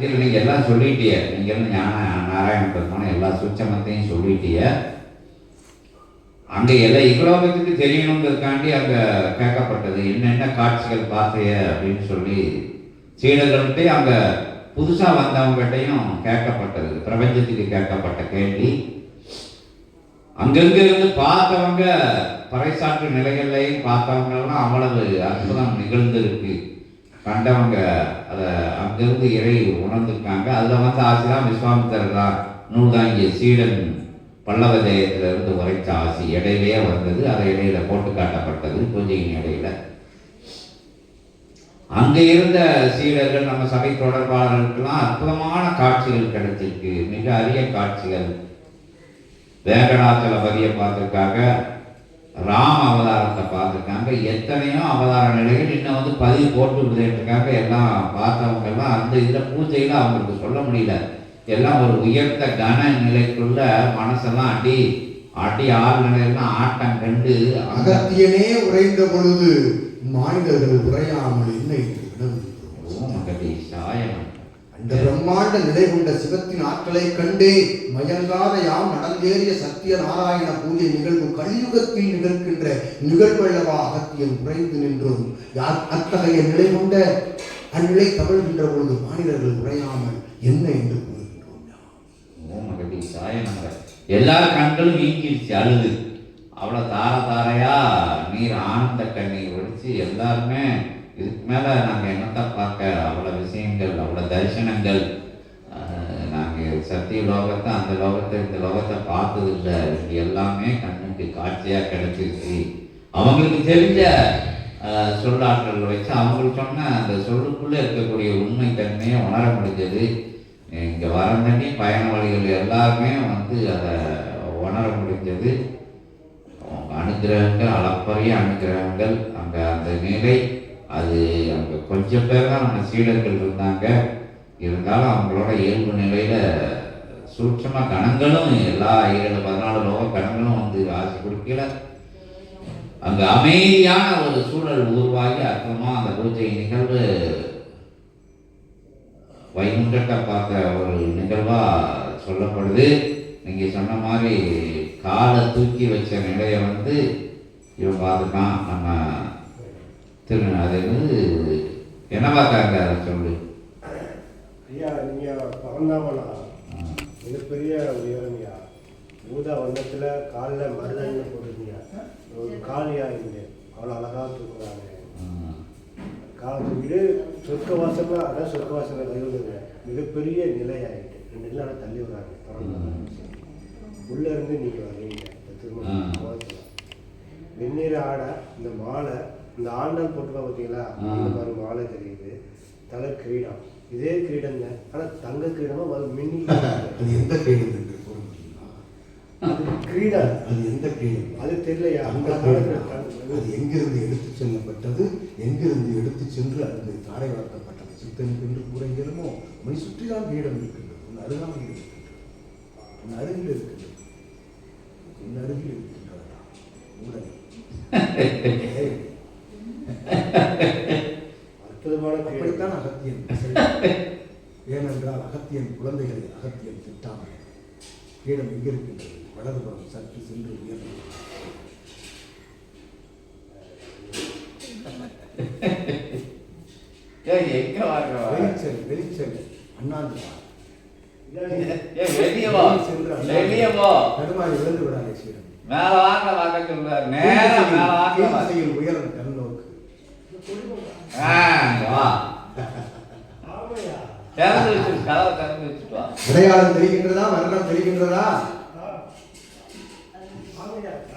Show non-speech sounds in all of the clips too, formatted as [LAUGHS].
இதில் நீங்கள் எல்லாம் சொல்லிட்டிய. நீங்கள் எல்லாம் ஞான நாராயண பெருமான எல்லா சுச்சமத்தையும் சொல்லிட்டிய. அங்கே எல்லா இவ்வளோத்துக்கு தெரியணுங்கிறதுக்காண்டி அங்கே கேட்கப்பட்டது. என்னென்ன காட்சிகள் பார்த்தைய அப்படின்னு சொல்லி சீடர்கள்ட்டே அங்கே புதுசாக வந்தவங்ககிட்டையும் கேட்கப்பட்டது. பிரபஞ்சத்துக்கு கேட்கப்பட்ட கேள்வி. அங்கங்கிருந்து பார்த்தவங்க பறைசாற்று நிலைகள்லையும் பார்த்தவங்கெல்லாம் அவ்வளவு அற்புதம் நிகழ்ந்திருக்கு. கண்டவங்க அதை அங்கிருந்து இறை உணர்ந்துருக்காங்க அதில் வந்து ஆசிதான் விஸ்வாமித்தர் தான் நூல் தான் இங்கே சீடன் பல்லவ ஜெயத்திலிருந்து உரைச்ச ஆசி. இடையிலேயே வந்தது அதை இடையில போட்டு காட்டப்பட்டது பூஜையின் இடையில. அங்கே இருந்த சீடர்கள் நம்ம சபை தொடர்பாளர்களுக்கெல்லாம் அற்புதமான காட்சிகள் கிடைச்சிருக்கு. மிக அரிய காட்சிகள். வேங்கடாச்சலபதியை பார்த்துருக்காங்க. ராம அவதாரத்தை பார்த்துருக்காங்க. எத்தனையோ அவதார நிலைகள் இன்னும் வந்து பதிவு போட்டு விடுதுன்றக்காக எல்லாம் பார்த்தவங்க எல்லாம் அந்த இதில் பூஜையில் அவங்களுக்கு சொல்ல முடியல. எல்லாம் ஒரு உயர்ந்த கன நிலைக்குள்ள மனசெல்லாம் அடி அடி ஆள் நிலையெல்லாம் ஆட்டம் கண்டு அகத்தியனே உறைந்த பொழுது மாநிலர்கள் உரையாமல் என்ன வினவுகின்றோம் ஓம் அகதீஷாயனம் அந்த பிரம்மாண்ட நிலை கொண்ட சிவத்தின் ஆற்றலை கண்டே மயங்காத யாம் நடந்தேறிய சத்திய நாராயண பூஜை நிகழ்வு கலியுகத்தில் நிகழ்கின்ற நிகழ்வல்லவா அகத்தியம் உறைந்து நின்றோம். யார் அத்தகைய நிலை கொண்ட அந்நிலை தவழ்கின்ற பொழுது மாநிலர்கள் உரையாமல் என்ன என்று கூறுகின்றோம் எல்லா கண்களும் நீங்கிருச்சு அழுது. அவ்வளோ தார தாரையா நீர் ஆனந்த கண்ணீர் ஒழிச்சு எல்லாருமே இதுக்கு மேலே நாங்கள் என்னத்தை பார்க்க அவ்வளோ விஷயங்கள் அவ்வளோ தரிசனங்கள் நாங்கள் சத்திய லோகத்தை அந்த லோகத்தை இந்த லோகத்தை பார்த்தது இல்லை இது எல்லாமே கண்ணுக்கு காட்சியாக கிடைச்சிருச்சு அவங்களுக்கு தெரிஞ்ச சொல்லாற்றல் வச்சு அவங்களுக்கு சொன்ன அந்த சொல்லுக்குள்ளே இருக்கக்கூடிய உண்மை தன்மையை உணர முடிஞ்சது. இங்கே வரந்தண்ணி பயனாளிகள் எல்லாருமே வந்து அதை உணர முடிஞ்சது. அவங்க அனுகிரகங்கள் அளப்பரிய அனுகிரகங்கள் அங்கே அந்த நிலை அது அங்கே கொஞ்சம் பேர் தான் நம்ம சீடர்கள் இருந்தாங்க. இருந்தாலும் அவங்களோட இயல்பு நிலையில் சூட்சமாக கணங்களும் எல்லா ஏழு பதினாலு லோக கணங்களும் வந்து ஆசை கொடுக்கல. அங்கே அமைதியான ஒரு சூழல் உருவாகி அர்த்தமாக அந்த பூஜை நிகழ்வு வைகுண்டத்தை பார்த்த ஒரு நிகழ்வாக சொல்லப்படுது. நீங்கள் சொன்ன மாதிரி காலை தூக்கி வச்ச நிலையை வந்து இவன் பார்த்துட்டான். நம்ம திரு அது வந்து என்ன பார்த்தாங்க அதை சொல்லு. ஐயா நீங்க பறந்தாமலா மிகப்பெரிய உயரம்யா. ஊதா வண்ணத்துல காலில் மருதண்ண போட்டுருந்தீங்க. ஒரு காலியா இருந்து அவ்வளோ அழகா தூக்குறாங்க. காலை தூக்கிட்டு சொர்க்க வாசல்ல அதான் சொர்க்க வாசல்ல கைவிடுங்க மிகப்பெரிய நிலை ஆயிட்டு ரெண்டு நிலை தள்ளி விடுறாங்க. பறந்தாமலை. உள்ள இருந்து நீங்க வர்றீங்க இந்த திருமணம். வெந்நீர் ஆடை இந்த மாலை இந்த ஆண்டாள் போட்டுருக்கா பார்த்தீங்களா. அந்த மாதிரி மாலை தெரியுது. தலை கிரீடம். இதே கிரீடம் தான் ஆனால் தங்க கிரீடமா அது மின்னி அது எந்த கிரீடம் கிரீடம். அது எந்த கிரீடம்? அது தெரியலையா? அந்த அது எங்கிருந்து எடுத்துச் செல்லப்பட்டது? எங்கிருந்து எடுத்துச் சென்று அது தாரை வார்க்கப்பட்டது சித்தனுக்கு என்று கூற இயலுமோ? உன்னை சுற்றிதான் கிரீடம் இருக்கின்றது. உன் அருகாமையில் இருக்கின்றது. உன் அருகில் இருக்கின்றது. உன் அருகில் இருக்கின்றதா? உடனே [LAUGHS] அற்புதமான அப்படித்தான் அகத்தியன். ஏனென்றால் அகத்தியன் குழந்தைகளை அகத்தியன் திட்டாமல் கிரீடம் எங்கிருக்கின்றது வலதுபுறம் சற்று சென்று உயர்ந்து வா? வெளிச்சல் வெளிச்சல் அண்ணாந்து வா. ஏய், வெளிய வா சென்று வெளிய வா தடுமாறி விழுந்து விடாதே சீரம் மேல வாங்க வாங்க சொல்றாரு நேரா மேல வாங்க வா. அடையாளம் தெரிகின்றதா மரணம் தெரிகின்றதா?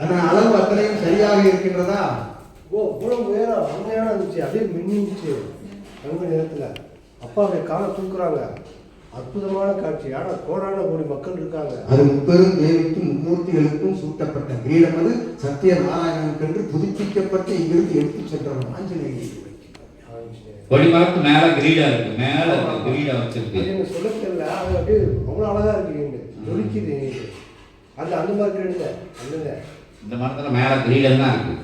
அதன் அளவு அத்தனையும் சரியாக இருக்கின்றதா? ஓ இவ்வளவு உயரம் அருமையான இருந்துச்சு அப்படியே மின்னிச்சு தங்க நேரத்துல அப்பா அப்படியே காலை தூக்குறாங்க. அற்புதமான காட்சி. ஆனா கோடான கோடி மக்கள் இருக்காங்க. அது முப்பெரும் தேவிக்கும் மும்மூர்த்திகளுக்கும் சூட்டப்பட்ட கிரீடம் அது. சத்திய நாராயணனுக்கென்று புதுப்பிக்கப்பட்டு இங்கிருந்து எடுத்துச் சென்றவன் ஆஞ்சநேயன் கொடிமரத்து மேல கிரீடம் இருக்கு. மேல கிரீடம் வச்சிருக்கு. எனக்கு சொல்ல தெரியல அது அப்படியே அவ்வளோ அழகா இருக்கு ஜொலிக்குது. அது அந்த மாதிரி கிடையாது அல்லங்க இந்த மரத்துல மேல கிரீடம் தான் இருக்கு.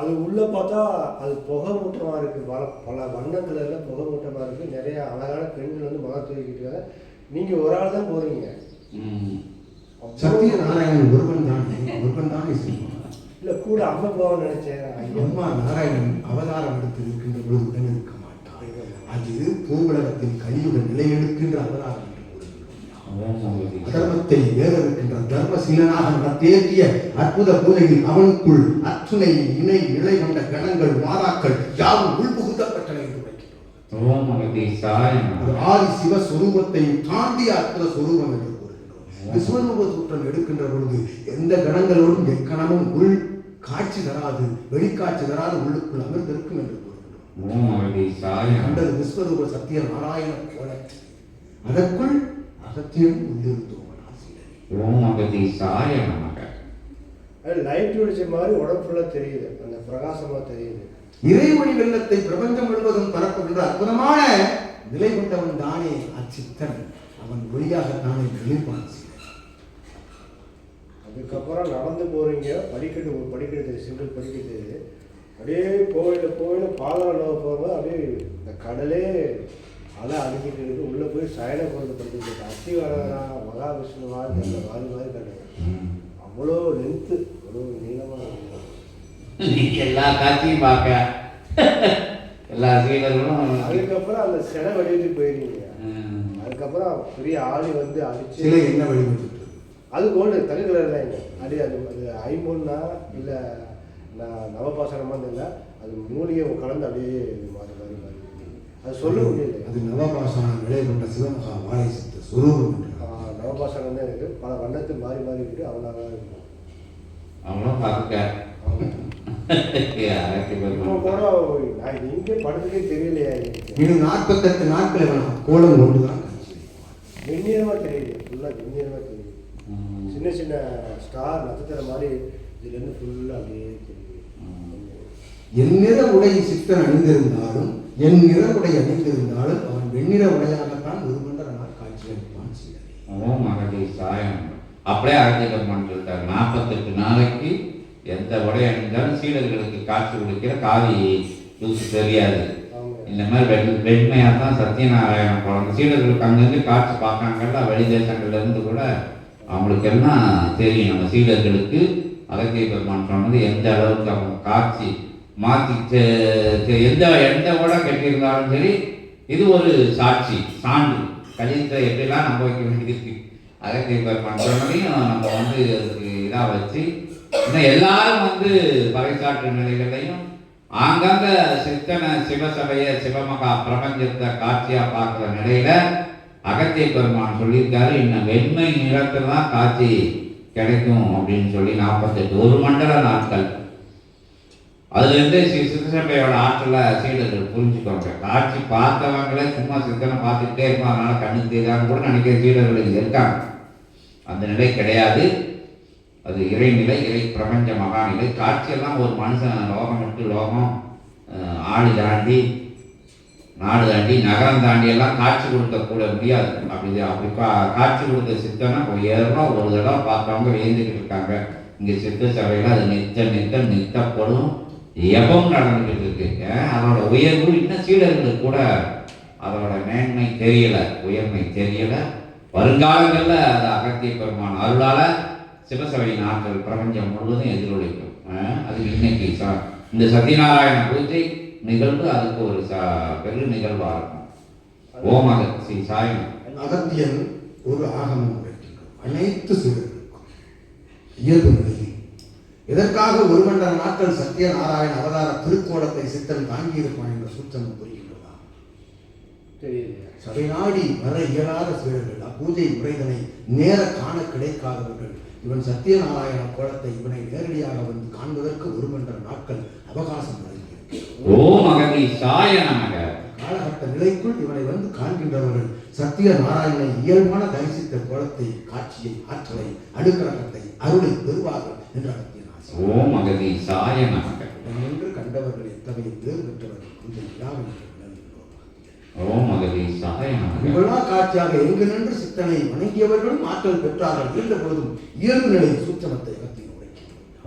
அது உள்ளே பார்த்தா அது புகை மூட்டமாக இருக்குது பல பல வண்ணங்கள்ல புகை மூட்டமாக இருக்குது நிறைய அழகான பெண்கள் வந்து மகா தூக்கிட்டு நீங்கள் ஒரு ஆள் தான் போகிறீங்க. சத்திய நாராயணன் ஒருவன் தானே. ஒருவன் தானே இல்லை கூட அம்மா போகணும்னு நினச்சேன். அம்மா நாராயணன் அவதாரம் எடுத்து இருக்கின்ற பொழுது உடன் இருக்க மாட்டான். அது பூவுலகத்தின் கலியுக நிலை எடுக்கின்ற அவதாரம் என்று கூறுகிறோம் ஓம் மகதி அதர்மத்தை வேற இருக்கின்ற தர்மசீலனாக நடத்தேற்றிய அற்புத பூஜையில் அவனுக்குள் அத்துணை இணை நிலை கொண்ட கணங்கள் மாதாக்கள் யாவும் ஆதி தாண்டிய அற்புத சொரூபம் என்று கூறுகின்றோம். விஸ்வரூப சூற்றம் எடுக்கின்ற பொழுது எந்த கணங்களோடும் எக்கணமும் உள் காட்சி தராது வெளிக்காட்சி தராது உள்ளுக்குள் அமர்ந்திருக்கும் என்று கூறுகின்றோம். கண்டது விஸ்வரூப சத்திய நாராயண கோலத்தை அதற்குள் அகத்தியம் உள்ளிருந்தோம் ஓம் மகதி சாய நமக. அது லைட் வெடிச்ச மாதிரி உடம்பு ஃபுல்லாக தெரியுது. அந்த பிரகாசமாக தெரியுது. இறைவழி வெள்ளத்தை பிரபஞ்சம் முழுவதும் பரப்புகின்ற அற்புதமான நிலை கொண்டவன் தானே அச்சித்தன். அவன் ஒளியாகத்தானே வெளிப்பாடு செய்கிறான் அதுக்கப்புறம் நடந்து போகிறீங்க படிக்கட்டு ஒரு படிக்கட்டு சிங்கிள் படிக்கட்டு. தெரியுது அப்படியே கோவில கோவில பாதாள போகும்போது அப்படியே இந்த கடலே அடிக்கிட்டு இருக்கு. உள்ளே போய் சயன பொருள் படிச்சுட்டு அத்தி வரதா மகாவிஷ்ணுவா இந்த மாதிரி மாதிரி ம். அவ்வளோ லென்த்து அவ்வளோ நீளமாக எல்லா காட்சியும் பார்க்க. எல்லா சீடர்களும் அதுக்கப்புறம் அந்த சிலை வடிவத்து போயிருக்கீங்க ம். அதுக்கப்புறம் பெரிய ஆளி வந்து அடிச்சு சிலை என்ன வழிபட்டு அது கோல்டு தனி கலர் தான் அடி அது அது ஐம்பொன்னா இல்லை நான் நவபாசனமா இல்லை அது மூலிகை கலந்து அப்படியே மாறி மாறி மாறி அது சொல்ல முடியல அது நவபாசன நிலை கொண்ட சிவமகா வாழை சித்த சுரூபம் நவபாசனம் தான் இருக்கு பல வண்ணத்து மாறி மாறி இருக்கு அவ்வளோ இருக்கும். அவங்களும் பார்க்க நாற்பத்தெட்டு நாட்கள் கோலம் கொண்டுதான். வெந்நீரமாக தெரியுது ஃபுல்லாக வெந்நீரமாக தெரியுது. சின்ன சின்ன ஸ்டார் நட்சத்திரம் மாதிரி இதுலேருந்து ஃபுல்லாக அப்படியே தெரியுது. என் நிற உடை சித்தன் அணிந்திருந்தாலும் என் நிற உடை அணிந்திருந்தாலும் அவன் வெண்ணிற உடையாகத்தான் ஒரு மண்டலனால் காட்சி அளிப்பான் சீடனே. ஓம் மகதி சாயம். அப்படியே அரட்டி பெருமான் சொல்லிட்டார் நாற்பத்தெட்டு நாளைக்கு எந்த உடை அணிந்தாலும் சீடர்களுக்கு காட்சி கொடுக்கிற காவி தூசி தெரியாது. இந்த மாதிரி வெண் வெண்மையாக தான் சத்யநாராயணன் குழந்தை சீடர்களுக்கு அங்கங்கே காட்சி பார்க்காங்கல்ல வெளி தேசங்கள்ல இருந்து கூட அவங்களுக்கு எல்லாம் தெரியும். நம்ம சீடர்களுக்கு அகத்திய பெருமான் சொன்னது எந்த அளவுக்கு அவங்க காட்சி மாற்றி எந்த எந்த கூட கட்டியிருந்தாலும் சரி இது ஒரு சாட்சி சான்று. கலியத்தை எப்படிலாம் நம்ப வைக்க வேண்டியிருக்கு அகத்திய பெருமான் நம்ம வந்து அதுக்கு இதாக வச்சு இன்னும் எல்லாரும் வந்து பறைசாற்று நிலைகளையும் ஆங்காங்க சித்தனை சிவசபையை சிவமகா பிரபஞ்சத்தை காட்சியாக பார்க்குற நிலையில அகத்திய பெருமான் சொல்லியிருக்காரு இன்னும் வெண்மை நிறத்தில் தான் காட்சி கிடைக்கும் அப்படின்னு சொல்லி நாற்பத்தெட்டு ஒரு மண்டல நாட்கள். அதுலேருந்து ஸ்ரீ சித்தசபையோட ஆற்றல சீடர்கள் புரிஞ்சுக்கோங்க. காட்சி பார்த்தவங்களே சும்மா சித்தனை பார்த்துக்கிட்டே இருப்பாங்க அதனால் கண்ணுக்கு தெரியாதுன்னு கூட நினைக்கிற சீடர்கள் இருக்காங்க. அந்த நிலை கிடையாது. அது இறைநிலை இறை பிரபஞ்ச மகாநிலை. காட்சியெல்லாம் ஒரு மனுஷன் லோகம் விட்டு லோகம் ஆடு தாண்டி நாடு தாண்டி நகரம் தாண்டி எல்லாம் காட்சி கொடுக்க கூட முடியாது. அப்படி அப்படி காட்சி கொடுத்த சித்தனை ஏறணும் ஒரு தடவை பார்த்தவங்க வேந்துக்கிட்டு இருக்காங்க. இங்கே சித்த சபையில் அது நித்த நித்த நித்தப்படும். எபம் நடந்துகிட்டு இருக்கு அஹ், அதோட உயர்வு இன்னும் சீடர்களுக்கு கூட அதோட மேன்மை தெரியலை உயர்மை தெரியலை. வருங்காலங்களில் அது அகத்திய பெருமான் அருளால் சிவசபையின் ஆற்றல் பிரபஞ்சம் முழுவதும் எதிரொலிக்கும். அது இன்னைக்கு ச- இந்த சத்யநாராயண பூஜை நிகழ்வு அதுக்கு ஒரு ச பெரு நிகழ்வாக இருக்கும். ஓமக ஸ்ரீ சாயம் அகத்தியன் ஒரு ஆகமம் அனைத்து சிவர்களுக்கும். இயல்பு எதற்காக ஒரு மண்டல நாட்கள் சத்யநாராயண அவதார திருக்கோலத்தை சித்தன் தாங்கியிருப்பான் என்ற சூத்திரம் புரிகின்றதா சபை நாடி வர இயலாத சீடர்கள் அப்பூஜை முறைதனை நேர காண கிடைக்காதவர்கள். இவன் சத்யநாராயண கோலத்தை இவனை நேரடியாக வந்து காண்பதற்கு ஒரு மண்டல நாட்கள் அவகாசம் வழங்கியிருக்கிறது காலகட்ட நிலைக்குள் இவனை வந்து காண்கின்றவர்கள் சத்திய நாராயணனை இயல்பான தரிசித்த கோலத்தை காட்சியை ஆற்றலை அனுக்கிரகத்தை அருளை பெறுவார்கள் என்று ஆசை ஓம் அகதி சாய நமக கண்டவர்கள் இந்த விழாவில் விளங்குகிறோம் ஓம் அகதி சாய நமக காட்சியாக எங்கு நின்று சித்தனை வணங்கியவர்களும் ஆற்றல் பெற்றார்கள் இருந்த பொழுதும் இயல்பு நிலை சூட்சமத்தை அகத்தின்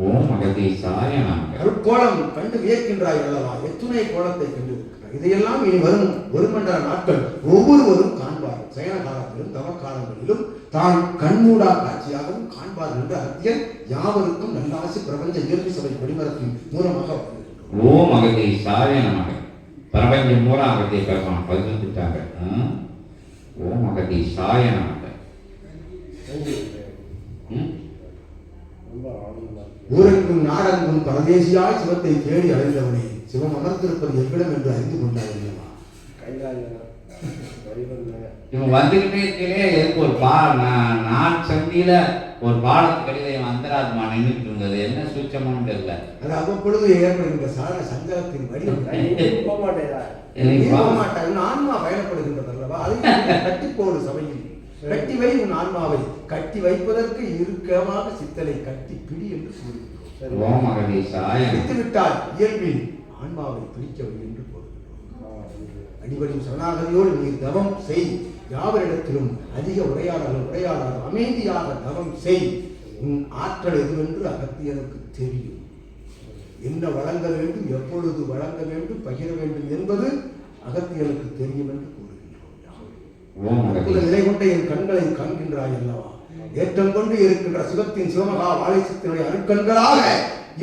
ஓம் அகதீசாய நமக அருட்கோலம் கண்டு வியக்கின்றாய் அல்லவா? எத்துணை கோலத்தை கண்டு. இதையெல்லாம் இனி வரும் ஒரு மண்டல நாட்கள் ஒவ்வொருவரும் காண்பார்கள் சயன காலத்திலும் தவ காலங்களிலும் தான் கண்மூடா காட்சியாகவும் காண்பார்கள் என்று அத்தியன் யாவருக்கும் நல்லாசி பிரபஞ்ச இயற்கை சபை கொடிமரத்தின் மூலமாக வருகின்றோம். ஓம் அகதீசாய நமக பிரபஞ்சம் பூரா அகத்தை பேசணும் பகிர்ந்துட்டாங்க ம்? ஓம் நமக? ரொம்ப ஆனந்தமா இருக்கு. ஊரெங்கும் நாடெங்கும் பரதேசியாய் சிவத்தை தேடி அடைந்தவனே சிவம் அமர்ந்திருப்பது எவ்விடம் என்று அறிந்து கொண்டாய் அல்லவா இவன் வந்துகிட்டே இருக்கே எதுக்கு ஒரு பா நான் நான் சந்தியில ஒரு பாலத்து கடிதம் வந்துடாதுமா நின்றுட்டு இருந்தது என்ன சூச்சமான்னு தெரியல. அது அவ்வப்பொழுது ஏற்படுகின்ற சார சஞ்சலத்தின் எங்கேயும் [LAUGHS] போக உன் ஆன்மா பயணப்படுகின்றது அல்லவா? அதை [LAUGHS] கட்டி போடு சபையில். கட்டி வை உன் ஆன்மாவை. கட்டி வைப்பதற்கு இறுக்கமாக சித்தலை கட்டி பிடி என்று கூறுகிறோம். சரி ஓம் அகதீசாய நமக. பிடித்து விட்டால் இயல்பில் ஆன்மாவை பிடிக்கவை என்று நன்றி. அடிபடும் சரணாகதியோடு நீ தவம் செய். யாவரிடத்திலும் அதிக உரையாடல் உரையாடாத அமைதியாக தவம் செய். உன் ஆற்றல் எதுவென்று அகத்தியனுக்கு தெரியும். என்ன வழங்க வேண்டும் எப்பொழுது வழங்க வேண்டும் பகிர வேண்டும் என்பது அகத்தியனுக்கு தெரியும் என்று கூறுகின்றோம் நிலை கொண்ட என் கண்களை காண்கின்றாய் அல்லவா? ஏற்றம் கொண்டு இருக்கின்ற சிவத்தின் சிவமகா வாழைசத்தினுடைய அருட்கண்களாக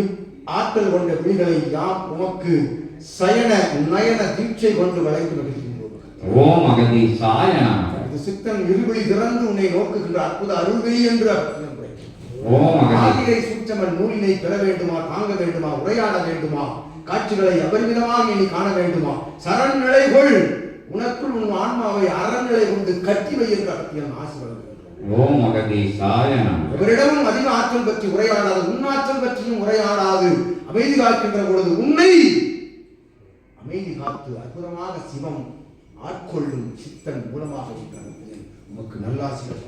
இவ் ஆற்றல் கொண்ட விழிகளை யாம் உமக்கு சயன நயன தீட்சை கொண்டு வளைந்து வருகின்றோம் ஓம் இது சித்தன் இருவிழி திறந்து உன்னை நோக்குகின்ற அற்புத அருள்விழி என்று ஆதிரை சூட்சமன் நூலினை பெற வேண்டுமா தாங்க வேண்டுமா உரையாட வேண்டுமா காட்சிகளை அபரிமிதமாக நீ காண வேண்டுமா சரண்நிலைகள் உனக்குள் உன் ஆன்மாவை அறநிலை கொண்டு கட்டி வை என்று அர்த்தியம் ஆசி ஓம் அகதீசாய இவரிடமும் அதிக ஆற்றல் பற்றி உரையாடாது உன்னாற்றல் பற்றியும் உரையாடாது. அமைதி காக்கின்ற பொழுது உன்னை அமைதி காத்து அற்புதமாக சிவம் ஆட்கொள்ளும் சித்தன் மூலமாக உமக்கு நல்லாசிரியர்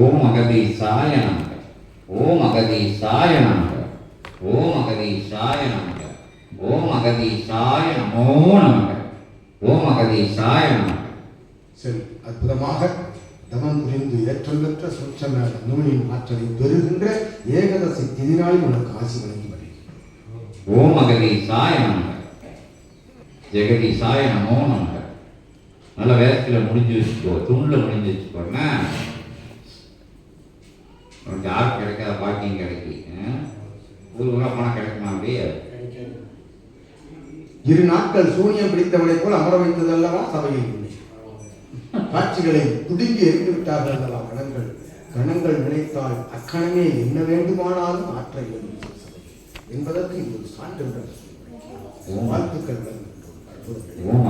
ஓம் அகதீசாய நமக. ஓம் அகதீசாய நமக. ஓம் அகதீசாய நமக. ஓம் அகதீசாய நமோ நமக. ஓம் அகதீசாய நமக. சரி அற்புதமாக தவம் புரிந்து ஏற்றம் பெற்ற சொச்சம நூலின் ஆற்றலை பெறுகின்ற ஏகதசி திதினாளில் உனக்கு ஆசி வழங்கி வருகிறேன் ஓம் அகதீசாய நமக. ஜெகதீசாய நமோ நமக. நல்ல வேதத்தில் முடிஞ்சு வச்சுக்கோ துண்டில் முடிஞ்சு வச்சுக்கோன்னா உனக்கு யாருக்கு கிடைக்காத பாக்கியம் கிடைக்கி ஊர் ஊராக போனால் கிடைக்குமா அப்படியே? இரு நாட்கள் சூனியம் பிடித்தவனைப் போல் அமர வைத்தது அல்லவா சபையில்? காட்சிகளை துடுங்கி எறிந்துவிட்டார்கள் அல்லவா கணங்கள் கணங்கள் நினைத்தால் அக்கணமே என்ன வேண்டுமானாலும் ஆற்ற இயலும் என்பதற்கு இது ஒரு சான்று வாழ்த்துக்கள் ஓம்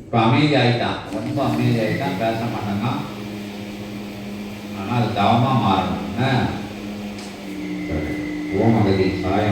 இப்போ அமைதி ரொம்ப அமைதி ஆயிட்டான் பேச மாட்டாங்க ஆனால் அது தவமாக மாறணும். என்ன? சரி ஓம் அகதீசாய